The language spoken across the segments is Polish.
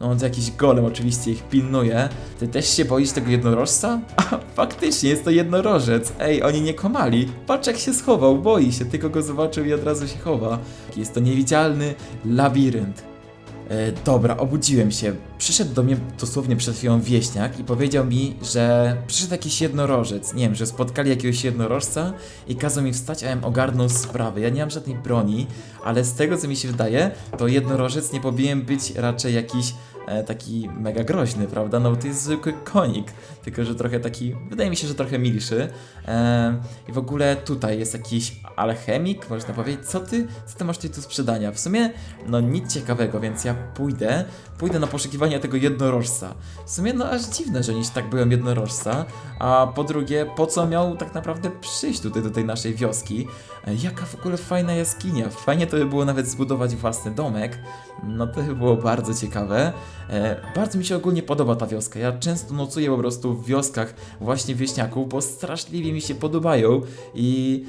No on jakiś golem oczywiście ich pilnuje. Ty też się boisz tego jednorożca? A, faktycznie, jest to jednorożec. Ej, oni nie komali. Patrz jak się schował, boi się, tylko go zobaczył i od razu się chowa. Jest to niewidzialny labirynt. E, dobra, obudziłem się. Przyszedł do mnie dosłownie przed chwilą wieśniak i powiedział mi, że przyszedł jakiś jednorożec. Nie wiem, że spotkali jakiegoś jednorożca i kazał mi wstać, a ja ogarnął sprawę. Ja nie mam żadnej broni, ale z tego co mi się wydaje, to jednorożec nie powinien być raczej jakiś taki mega groźny, prawda? No bo to jest zwykły konik, tylko że trochę taki, wydaje mi się, że trochę milszy. E, I w ogóle tutaj jest jakiś alchemik, można powiedzieć. Co ty, co ty masz tutaj do sprzedania? W sumie, no nic ciekawego, więc ja pójdę, pójdę na poszukiwania tego jednorożca. W sumie, no aż dziwne, że się tak boją jednorożca, a po drugie, po co miał tak naprawdę przyjść tutaj do tej naszej wioski? E, Jaka w ogóle fajna jaskinia. Fajnie to by było nawet zbudować własny domek. No to by było bardzo ciekawe. E, bardzo mi się ogólnie podoba ta wioska. Ja często nocuję po prostu w wioskach właśnie wieśniaków, bo straszliwie mi się podobają i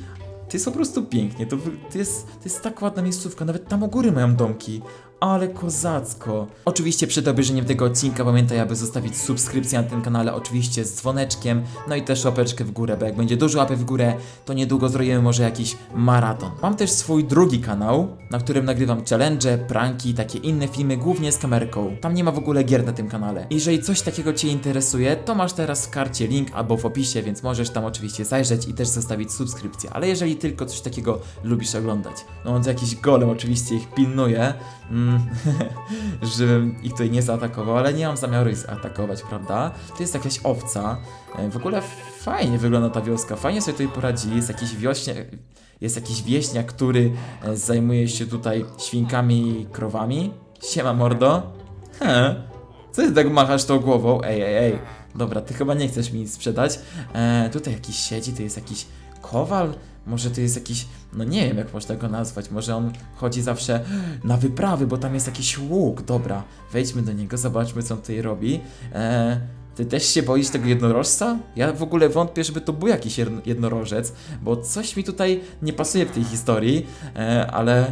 to jest po prostu pięknie. To, to, jest, to jest tak ładna miejscówka. Nawet tam u góry mają domki. Ale kozacko. Oczywiście przed obejrzeniem tego odcinka pamiętaj, aby zostawić subskrypcję na tym kanale, oczywiście z dzwoneczkiem, no i też łapeczkę w górę, bo jak będzie dużo łapy w górę, to niedługo zrobimy może jakiś maraton. Mam też swój drugi kanał, na którym nagrywam challenge, pranki takie inne filmy, głównie z kamerką. Tam nie ma w ogóle gier na tym kanale. Jeżeli coś takiego Cię interesuje, to masz teraz w karcie link albo w opisie, więc możesz tam oczywiście zajrzeć i też zostawić subskrypcję. Ale jeżeli tylko coś takiego lubisz oglądać. No on jakiś golem oczywiście ich pilnuje, mm, żebym ich tutaj nie zaatakował, ale nie mam zamiaru ich zaatakować, prawda? To jest jakaś owca. E, W ogóle fajnie wygląda ta wioska, fajnie sobie tutaj poradzili, jest jakiś wiośnie... Jest jakiś wieśniak, który e, zajmuje się tutaj świnkami i krowami. Siema mordo. He. Co ty tak machasz tą głową? Ej, ej, ej. Dobra, ty chyba nie chcesz mi nic sprzedać. E, tutaj jakiś siedzi, to jest jakiś kowal? Może to jest jakiś, no nie wiem jak można go nazwać, może on chodzi zawsze na wyprawy, bo tam jest jakiś łuk. Dobra, wejdźmy do niego, zobaczmy co on tutaj robi. E, ty też się boisz tego jednorożca? Ja w ogóle wątpię, żeby to był jakiś jedno- jednorożec, bo coś mi tutaj nie pasuje w tej historii, e, ale...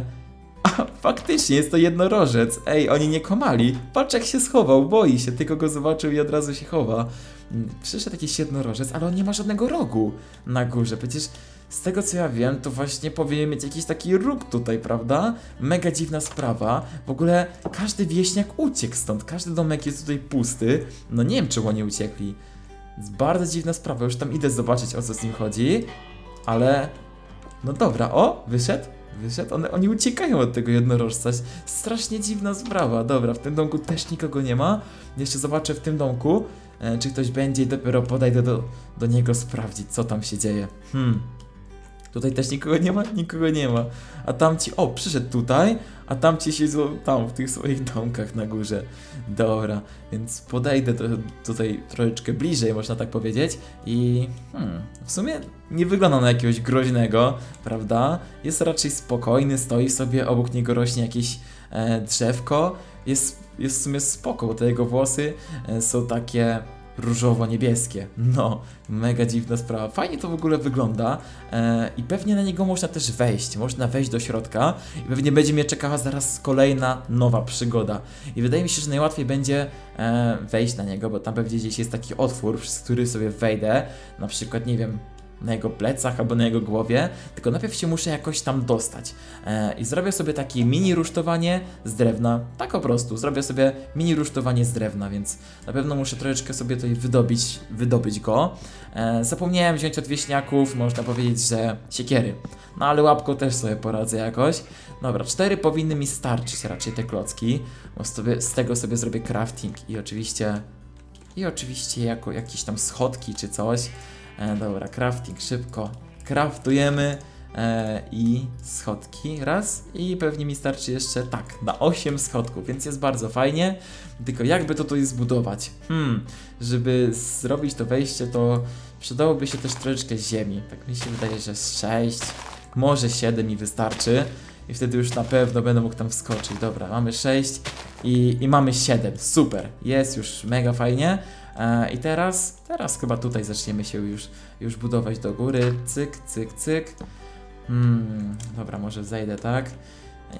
A, faktycznie, jest to jednorożec. Ej, oni nie komali. Patrz jak się schował, boi się, tylko go zobaczył i od razu się chowa. Mm, Przyszedł jakiś jednorożec, ale on nie ma żadnego rogu na górze. Przecież z tego co ja wiem, to właśnie powinien mieć jakiś taki róg tutaj, prawda? Mega dziwna sprawa. W ogóle każdy wieśniak uciekł stąd, każdy domek jest tutaj pusty. No nie wiem, czemu oni uciekli. Jest bardzo dziwna sprawa, już tam idę zobaczyć o co z nim chodzi. Ale... No dobra, o, wyszedł? Wyszedł? One, oni uciekają od tego jednorożca. Strasznie dziwna sprawa. Dobra, w tym domku też nikogo nie ma. Jeszcze zobaczę w tym domku, e, czy ktoś będzie i dopiero podejdę do, do niego sprawdzić, co tam się dzieje. Hmm. Tutaj też nikogo nie ma? Nikogo nie ma. A tamci, o, przyszedł tutaj, a tamci siedzą tam, w tych swoich domkach na górze. Dobra, więc podejdę tutaj troszeczkę bliżej, można tak powiedzieć. I hmm, w sumie nie wygląda na jakiegoś groźnego, prawda? Jest raczej spokojny, stoi sobie, obok niego rośnie jakieś e, drzewko. Jest, jest w sumie spoko, bo te jego włosy e, są takie różowo-niebieskie. No, mega dziwna sprawa. Fajnie to w ogóle wygląda e, i pewnie na niego można też wejść. Można wejść do środka i pewnie będzie mnie czekała zaraz kolejna nowa przygoda. I wydaje mi się, że najłatwiej będzie e, wejść na niego, bo tam pewnie gdzieś jest taki otwór, przez który sobie wejdę. Na przykład, nie wiem, na jego plecach albo na jego głowie, tylko najpierw się muszę jakoś tam dostać. E, I zrobię sobie takie mini rusztowanie z drewna, tak po prostu, zrobię sobie mini rusztowanie z drewna, więc na pewno muszę troszeczkę sobie tutaj wydobyć, wydobyć go. E, zapomniałem wziąć od wieśniaków, można powiedzieć, że siekiery. No ale łapką też sobie poradzę jakoś. Dobra, cztery powinny mi starczyć raczej te klocki, bo sobie, z tego sobie zrobię crafting i oczywiście i oczywiście jako jakieś tam schodki czy coś. E, dobra, crafting szybko. Craftujemy e, i schodki raz i pewnie mi starczy jeszcze tak, na 8 schodków, więc jest bardzo fajnie. Tylko jakby to tutaj zbudować? Hmm, żeby zrobić to wejście, to przydałoby się też troszeczkę ziemi. Tak mi się wydaje, że z 6, może 7 mi wystarczy. I wtedy już na pewno będę mógł tam wskoczyć. Dobra, mamy 6 i, i mamy 7. Super, jest już mega fajnie. E, I teraz, teraz chyba tutaj zaczniemy się już, już budować do góry. Cyk, cyk, cyk. Hmm, dobra, może zejdę tak.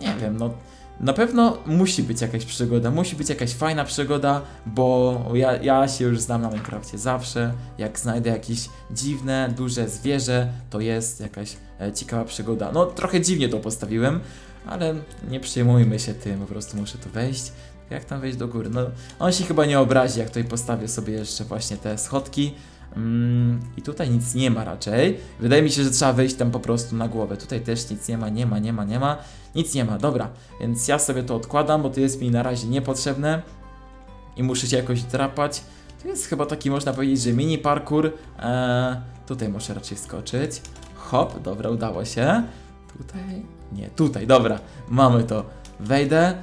Nie wiem, no Na pewno musi być jakaś przygoda, musi być jakaś fajna przygoda, bo ja, ja się już znam na Minecrafcie zawsze. Jak znajdę jakieś dziwne, duże zwierzę, to jest jakaś e, ciekawa przygoda. No, trochę dziwnie to postawiłem, ale nie przejmujmy się tym, po prostu muszę tu wejść. Jak tam wejść do góry? No, on się chyba nie obrazi, jak tutaj postawię sobie jeszcze właśnie te schodki. Mm, I tutaj nic nie ma raczej. Wydaje mi się, że trzeba wejść tam po prostu na głowę. Tutaj też nic nie ma, nie ma, nie ma, nie ma. Nic nie ma, dobra. Więc ja sobie to odkładam, bo to jest mi na razie niepotrzebne. I muszę się jakoś drapać. To jest chyba taki, można powiedzieć, że mini parkour. Eee, tutaj muszę raczej wskoczyć. Hop, dobra, udało się. Tutaj? Nie, tutaj, dobra. Mamy to. Wejdę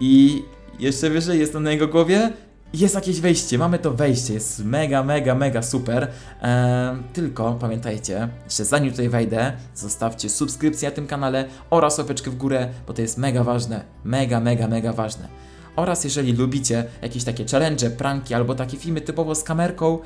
i jeszcze wyżej jestem na jego głowie. Jest jakieś wejście, mamy to wejście, jest mega, mega, mega super. Eee, tylko pamiętajcie, że zanim tutaj wejdę, zostawcie subskrypcję na tym kanale oraz łapeczkę w górę, bo to jest mega ważne. Mega, mega, mega ważne. Oraz jeżeli lubicie jakieś takie challenge, pranki albo takie filmy typowo z kamerką,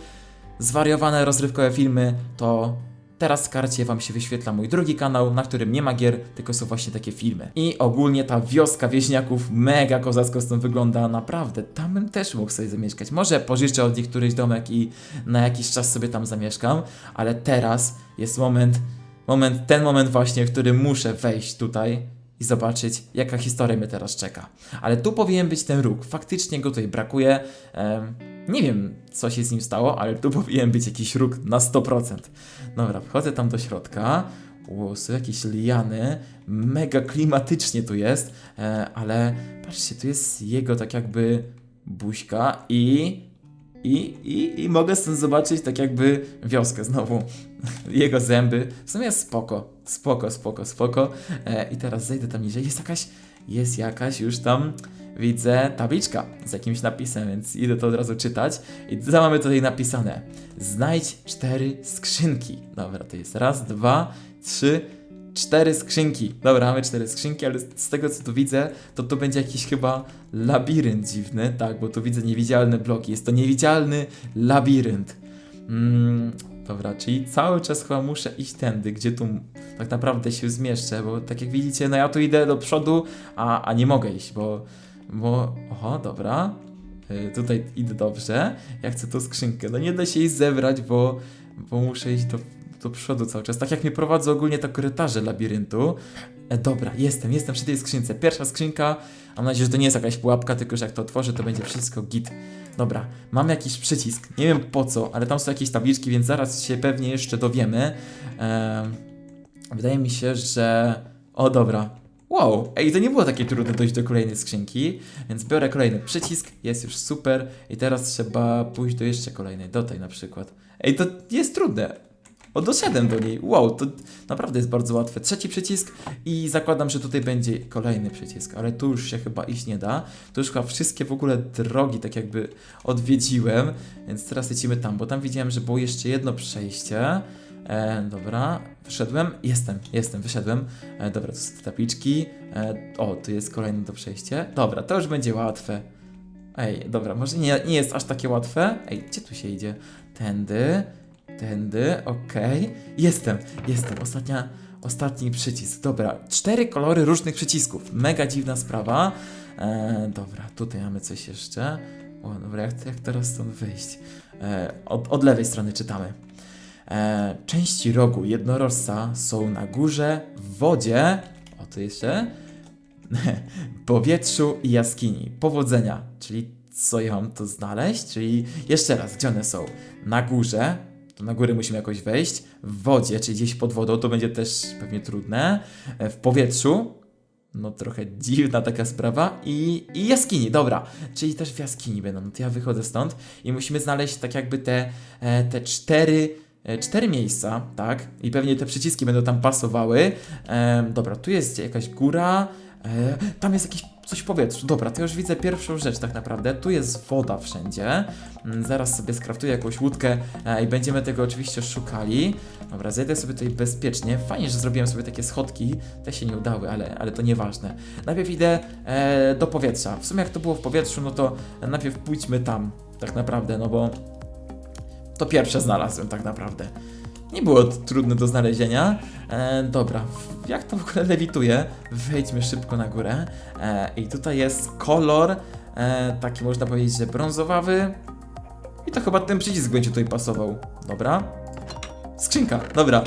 zwariowane rozrywkowe filmy, to teraz w karcie wam się wyświetla mój drugi kanał, na którym nie ma gier, tylko są właśnie takie filmy. I ogólnie ta wioska wieśniaków mega kozacko stąd wygląda, naprawdę. Tam bym też mógł sobie zamieszkać. Może pożyczę od nich któryś domek i na jakiś czas sobie tam zamieszkam, ale teraz jest moment, moment, ten moment właśnie, w którym muszę wejść tutaj i zobaczyć, jaka historia mnie teraz czeka. Ale tu powinien być ten róg. Faktycznie go tutaj brakuje. Em, nie wiem, co się z nim stało, ale tu powinien być jakiś róg na 100%. Dobra, wchodzę tam do środka. Ło, są jakieś liany. Mega klimatycznie tu jest. E, ale patrzcie, tu jest jego tak jakby buźka i... I, i, I mogę stąd zobaczyć tak jakby wioskę znowu. Jego zęby. W sumie spoko. Spoko, spoko, spoko. E, I teraz zejdę tam niżej. Jest jakaś, jest jakaś już tam, widzę, tabliczka z jakimś napisem, więc idę to od razu czytać. I co mamy tutaj napisane? Znajdź cztery skrzynki. Dobra, to jest raz, dwa, trzy, cztery skrzynki. Dobra, mamy cztery skrzynki, ale z tego co tu widzę, to to będzie jakiś chyba labirynt dziwny. Tak, bo tu widzę niewidzialne bloki. Jest to niewidzialny labirynt. Mm, dobra, czyli cały czas chyba muszę iść tędy, gdzie tu tak naprawdę się zmieszczę, bo tak jak widzicie, no ja tu idę do przodu, a, a nie mogę iść, bo, bo, oho, dobra, y, tutaj idę dobrze, ja chcę tą skrzynkę, no nie da się jej zebrać, bo, bo muszę iść do, do przodu cały czas, tak jak mnie prowadzą ogólnie to korytarze labiryntu, e, dobra, jestem, jestem przy tej skrzynce, pierwsza skrzynka, mam nadzieję, że to nie jest jakaś pułapka, tylko że jak to otworzę, to będzie wszystko git. Dobra, mam jakiś przycisk, nie wiem po co, ale tam są jakieś tabliczki, więc zaraz się pewnie jeszcze dowiemy. Ehm, wydaje mi się, że... O, dobra. Wow, ej, to nie było takie trudne dojść do kolejnej skrzynki, więc biorę kolejny przycisk, jest już super i teraz trzeba pójść do jeszcze kolejnej, do tej na przykład. Ej, to jest trudne. O, doszedłem do niej. Wow, to naprawdę jest bardzo łatwe. Trzeci przycisk i zakładam, że tutaj będzie kolejny przycisk, ale tu już się chyba iść nie da. Tu już chyba wszystkie w ogóle drogi tak jakby odwiedziłem, więc teraz lecimy tam, bo tam widziałem, że było jeszcze jedno przejście. E, dobra, wyszedłem. Jestem, jestem, wyszedłem. E, dobra, to są te tabliczki. E, o, tu jest kolejne do przejścia. Dobra, to już będzie łatwe. Ej, dobra, może nie, nie jest aż takie łatwe. Ej, gdzie tu się idzie? Tędy, tędy, okej. Jestem, jestem. Ostatnia, ostatni przycisk. Dobra, cztery kolory różnych przycisków. Mega dziwna sprawa. E, dobra, tutaj mamy coś jeszcze. O, dobra, jak, jak teraz stąd wyjść? E, od, od lewej strony czytamy. E, części rogu jednorożca są na górze, w wodzie, o to jeszcze, powietrzu i jaskini. Powodzenia, czyli co ja mam tu znaleźć? Czyli jeszcze raz, gdzie one są? Na górze, to na górę musimy jakoś wejść, w wodzie, czyli gdzieś pod wodą, to będzie też pewnie trudne, E, w powietrzu, no trochę dziwna taka sprawa. I, i jaskini, dobra, czyli też w jaskini będą, no to ja wychodzę stąd i musimy znaleźć tak jakby te, e, te cztery cztery miejsca, tak? I pewnie te przyciski będą tam pasowały. Em, dobra, tu jest jakaś góra. E, tam jest jakieś coś w powietrzu. Dobra, to już widzę pierwszą rzecz tak naprawdę. Tu jest woda wszędzie. Mm, zaraz sobie skraftuję jakąś łódkę e, i będziemy tego oczywiście szukali. Dobra, zejdę sobie tutaj bezpiecznie. Fajnie, że zrobiłem sobie takie schodki. Te się nie udały, ale, ale to nieważne. Najpierw idę e, do powietrza. W sumie jak to było w powietrzu, no to najpierw pójdźmy tam. Tak naprawdę, no bo to pierwsze znalazłem tak naprawdę. nie było trudne do znalezienia. E, dobra, jak to w ogóle lewituje? Wejdźmy szybko na górę. E, I tutaj jest kolor, e, taki można powiedzieć, że brązowawy. I to chyba ten przycisk będzie tutaj pasował. Dobra. Skrzynka, dobra.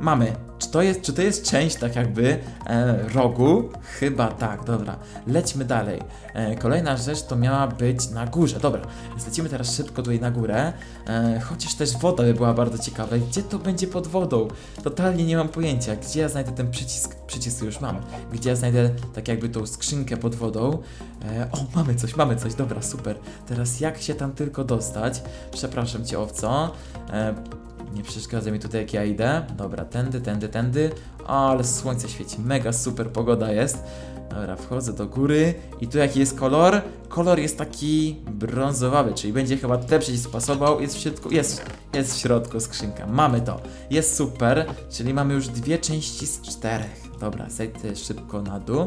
Mamy. Czy to jest, czy to jest część tak jakby e, rogu? Chyba tak, dobra. Lećmy dalej. E, kolejna rzecz to miała być na górze. Dobra, więc lecimy teraz szybko tutaj na górę. E, chociaż też woda by była bardzo ciekawa. Gdzie to będzie pod wodą? Totalnie nie mam pojęcia. Gdzie ja znajdę ten przycisk? Przycisk już mam. Gdzie ja znajdę tak jakby tą skrzynkę pod wodą? E, o, mamy coś, mamy coś. Dobra, super. Teraz jak się tam tylko dostać? Przepraszam cię, owco. E, nie przeszkadza mi tutaj jak ja idę. Dobra, tędy, tędy, tędy. Ale słońce świeci. Mega super pogoda jest. Dobra, wchodzę do góry. I tu jaki jest kolor? Kolor jest taki brązowawy, czyli będzie chyba ten przycisk pasował. Jest w środku, jest, jest w środku skrzynka. Mamy to. Jest super, czyli mamy już dwie części z czterech. Dobra, zejdę szybko na dół.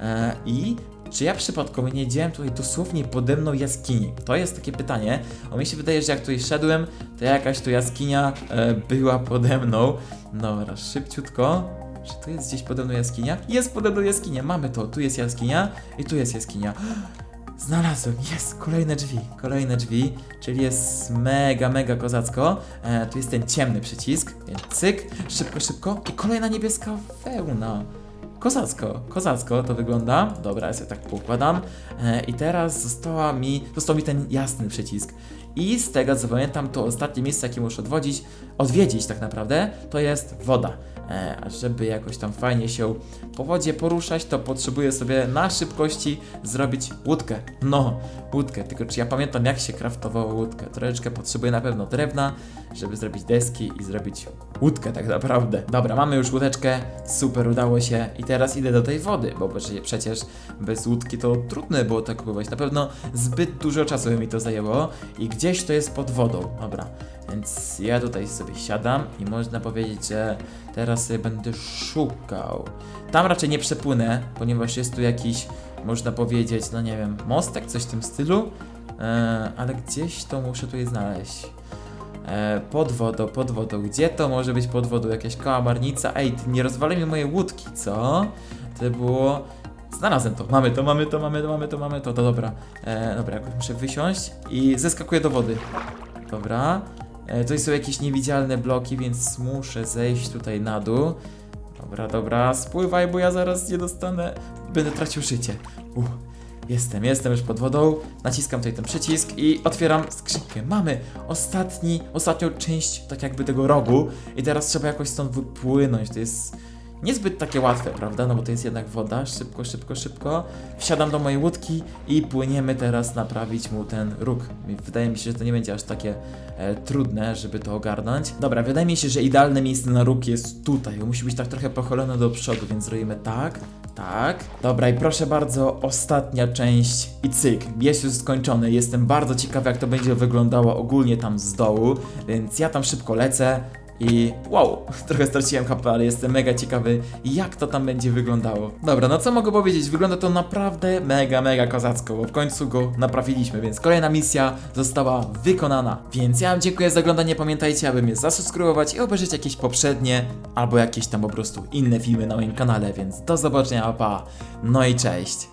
E, I czy ja przypadkowo nie widziałem tutaj dosłownie pode mną jaskini? To jest takie pytanie. O mi się wydaje, że jak tutaj szedłem, to jakaś tu jaskinia e, była pode mną. Dobra, szybciutko. Czy tu jest gdzieś pode mną jaskinia? Jest pode mną jaskinia, mamy to. Tu jest jaskinia i tu jest jaskinia. Znalazłem, jest, kolejne drzwi, kolejne drzwi, czyli jest mega, mega kozacko. E, tu jest ten ciemny przycisk, więc cyk, szybko, szybko i kolejna niebieska wełna. Kozacko, kozacko to wygląda. Dobra, ja sobie tak poukładam. E, I teraz została mi, został mi ten jasny przycisk. I z tego co pamiętam, to ostatnie miejsce, jakie muszę odwodzić, odwiedzić tak naprawdę, to jest woda. E, a żeby jakoś tam fajnie się po wodzie poruszać, to potrzebuję sobie na szybkości zrobić łódkę. No, łódkę. Tylko czy ja pamiętam, jak się kraftowało łódkę? Troszeczkę potrzebuję na pewno drewna, żeby zrobić deski i zrobić łódkę tak naprawdę. Dobra, mamy już łódeczkę, super, udało się. I teraz idę do tej wody, bo przecież bez łódki to trudno było to kupować. Na pewno zbyt dużo czasu by mi to zajęło i gdzieś to jest pod wodą. Dobra, więc ja tutaj sobie siadam i można powiedzieć, że teraz sobie będę szukał. Tam raczej nie przepłynę, ponieważ jest tu jakiś, można powiedzieć, no nie wiem, mostek, coś w tym stylu. E, ale gdzieś to muszę tutaj znaleźć. E, pod wodą, pod wodą. Gdzie to może być pod wodą? Jakaś kałamarnica? Ej, ty nie rozwalaj mi mojej łódki, co? To było... Znalazłem to. Mamy to, mamy to, mamy to, mamy to, mamy to. To dobra. E, dobra, jakoś muszę wysiąść i zeskakuję do wody. Dobra. E, to są jakieś niewidzialne bloki, więc muszę zejść tutaj na dół. Dobra, dobra, spływaj, bo ja zaraz nie dostanę. Będę tracił życie. Jestem, jestem już pod wodą. Naciskam tutaj ten przycisk i otwieram skrzynkę. Mamy ostatni, ostatnią część tak jakby tego rogu i teraz trzeba jakoś stąd wypłynąć. To jest niezbyt takie łatwe, prawda? No bo to jest jednak woda. Szybko, szybko, szybko. Wsiadam do mojej łódki i płyniemy teraz naprawić mu ten róg. Wydaje mi się, że to nie będzie aż takie e, trudne, żeby to ogarnąć. Dobra, wydaje mi się, że idealne miejsce na róg jest tutaj. Musi być tak trochę pochylony do przodu, więc zrobimy tak, tak. Dobra, i proszę bardzo, ostatnia część i cyk, jest już skończony. Jestem bardzo ciekawy, jak to będzie wyglądało ogólnie tam z dołu, więc ja tam szybko lecę. I wow, trochę straciłem HP, ale jestem mega ciekawy, jak to tam będzie wyglądało. Dobra, no co mogę powiedzieć? Wygląda to naprawdę mega, mega kozacko, bo w końcu go naprawiliśmy, więc kolejna misja została wykonana. Więc ja wam dziękuję za oglądanie, pamiętajcie, aby mnie zasubskrybować i obejrzeć jakieś poprzednie, albo jakieś tam po prostu inne filmy na moim kanale, więc do zobaczenia, pa, no i cześć.